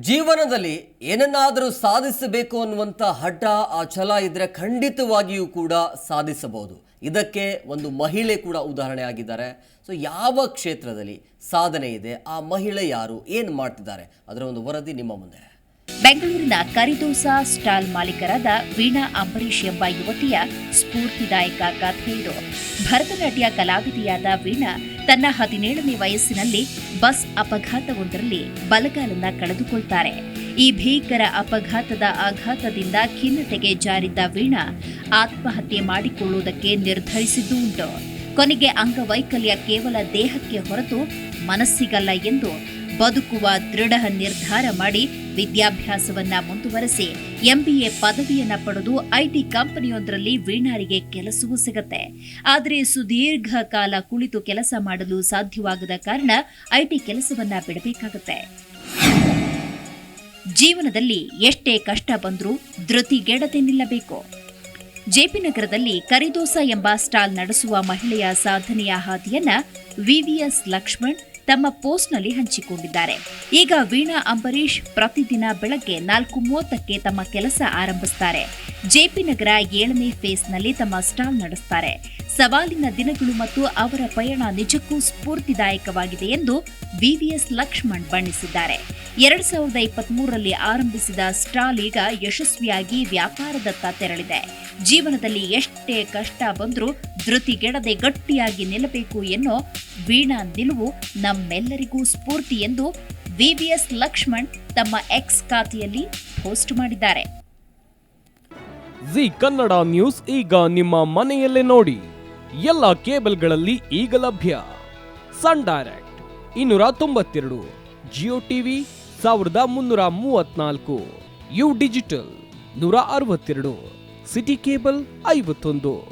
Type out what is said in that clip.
ಜೀವನದಲ್ಲಿ ಏನನ್ನಾದರೂ ಸಾಧಿಸಬೇಕು ಅನ್ನುವಂಥ ಹಠ ಆ ಛಲ ಇದ್ದರೆ ಖಂಡಿತವಾಗಿಯೂ ಕೂಡ ಸಾಧಿಸಬಹುದು. ಇದಕ್ಕೆ ಒಂದು ಮಹಿಳೆ ಕೂಡ ಉದಾಹರಣೆ ಆಗಿದ್ದಾರೆ. ಸೊ ಯಾವ ಕ್ಷೇತ್ರದಲ್ಲಿ ಸಾಧನೆ ಇದೆ? ಆ ಮಹಿಳೆ ಯಾರು? ಏನು ಮಾಡ್ತಿದ್ದಾರೆ? ಅದರ ಒಂದು ವರದಿ ನಿಮ್ಮ ಮುಂದೆ. ಬೆಂಗಳೂರಿನ ಕರಿದೋಸಾ ಸ್ಟಾಲ್ ಮಾಲೀಕರಾದ ವೀಣಾ ಅಂಬರೀಷ್ ಎಂಬ ಯುವತಿಯ ಸ್ಫೂರ್ತಿದಾಯಕ ಕಥೆ ಭರತನಾಟ್ಯ ಕಲಾವಿದೆಯಾದ ವೀಣಾ ತನ್ನ ಹದಿನೇಳನೇ ವಯಸ್ಸಿನಲ್ಲಿ ಬಸ್ ಅಪಘಾತವೊಂದರಲ್ಲಿ ಬಲಗಾಲನ್ನ ಕಳೆದುಕೊಳ್ತಾರೆ. ಈ ಭೀಕರ ಅಪಘಾತದ ಆಘಾತದಿಂದ ಖಿನ್ನತೆಗೆ ಜಾರಿದ್ದ ವೀಣಾ ಆತ್ಮಹತ್ಯೆ ಮಾಡಿಕೊಳ್ಳುವುದಕ್ಕೆ ನಿರ್ಧರಿಸಿದ್ದು ಉಂಟು. ಕೊನೆಗೆ ಅಂಗವೈಕಲ್ಯ ಕೇವಲ ದೇಹಕ್ಕೆ ಹೊರತು ಮನಸ್ಸಿಗಲ್ಲ ಎಂದು ಬದುಕುವ ದೃಢ ನಿರ್ಧಾರ ಮಾಡಿ ವಿದ್ಯಾಭ್ಯಾಸವನ್ನ ಮುಂದುವರೆಸಿ ಎಂಬಿಎ ಪದವಿಯನ್ನ ಪಡೆದು ಐಟಿ ಕಂಪನಿಯೊಂದರಲ್ಲಿ ವೀಣಾರಿಗೆ ಕೆಲಸವೂ ಸಿಗುತ್ತೆ. ಆದರೆ ಸುದೀರ್ಘ ಕಾಲ ಕುಳಿತು ಕೆಲಸ ಮಾಡಲು ಸಾಧ್ಯವಾಗದ ಕಾರಣ ಐಟಿ ಕೆಲಸವನ್ನ ಬಿಡಬೇಕಾಗುತ್ತೆ. ಜೀವನದಲ್ಲಿ ಎಷ್ಟೇ ಕಷ್ಟ ಬಂದರೂ ಧೃತಿಗೆಡದೆ ನಿಲ್ಲಬೇಕು. ಜೆಪಿ ನಗರದಲ್ಲಿ ಕರಿದೋಸ ಎಂಬ ಸ್ಟಾಲ್ ನಡೆಸುವ ಮಹಿಳೆಯ ಸಾಧನೆಯ ಹಾದಿಯನ್ನ ವಿವಿಎಸ್ ಲಕ್ಷ್ಮಣ್ ತಮ್ಮ ಪೋಸ್ಟ್ನಲ್ಲಿ ಹಂಚಿಕೊಂಡಿದ್ದಾರೆ. ಈಗ ವೀಣಾ ಅಂಬರೀಶ್ ಪ್ರತಿದಿನ ಬೆಳಗ್ಗೆ ನಾಲ್ಕು ಮೂವತ್ತಕ್ಕೆ ತಮ್ಮ ಕೆಲಸ ಆರಂಭಿಸುತ್ತಾರೆ ಜೆಪಿ ನಗರ ಏಳನೇ ಫೇಸ್ನಲ್ಲಿ ತಮ್ಮ ಸ್ಟಾಲ್ ನಡೆಸುತ್ತಾರೆ ಸವಾಲಿನ ದಿನಗಳು ಮತ್ತು ಅವರ ಪಯಣ ನಿಜಕ್ಕೂ ಸ್ಫೂರ್ತಿದಾಯಕವಾಗಿದೆ ಎಂದು ವಿವಿಎಸ್ ಲಕ್ಷ್ಮಣ್ ಬಣ್ಣಿಸಿದ್ದಾರೆ. ಎರಡ್ ಸಾವಿರದ ಇಪ್ಪತ್ಮೂರರಲ್ಲಿ ಆರಂಭಿಸಿದ ಸ್ಟಾಲ್ ಈಗ ಯಶಸ್ವಿಯಾಗಿ ವ್ಯಾಪಾರದತ್ತ ತೆರಳಿದೆ. ಜೀವನದಲ್ಲಿ ಎಷ್ಟೇ ಕಷ್ಟ ಬಂದರೂ ಧೃತಿಗೆಡದೆ ಗಟ್ಟಿಯಾಗಿ ನಿಲ್ಲಬೇಕು ಎನ್ನೋ ವೀಣಾ ನಿಲುವು ನಮ್ಮೆಲ್ಲರಿಗೂ ಸ್ಫೂರ್ತಿ ಎಂದು ವಿವಿಎಸ್ ಲಕ್ಷ್ಮಣ್ ತಮ್ಮ ಎಕ್ಸ್ ಖಾತೆಯಲ್ಲಿ ಪೋಸ್ಟ್ ಮಾಡಿದ್ದಾರೆ. ಜಿ ಕನ್ನಡ ನ್ಯೂಸ್ ಈಗ ನಿಮ್ಮ ಮನೆಯಲ್ಲೇ ನೋಡಿ. ಎಲ್ಲ ಕೇಬಲ್ಗಳಲ್ಲಿ ಈಗ ಲಭ್ಯ. ಸನ್ ಡೈರೆಕ್ಟ್ ಇನ್ನೂರ ತೊಂಬತ್ತೆರಡು ಜಿಯೋ ಟಿವಿ ಸಾವಿರದ ಮುನ್ನೂರ ಮೂವತ್ನಾಲ್ಕು ಯು ಡಿಜಿಟಲ್ ನೂರ ಅರವತ್ತೆರಡು ಸಿಟಿ ಕೇಬಲ್ ಐವತ್ತೊಂದು.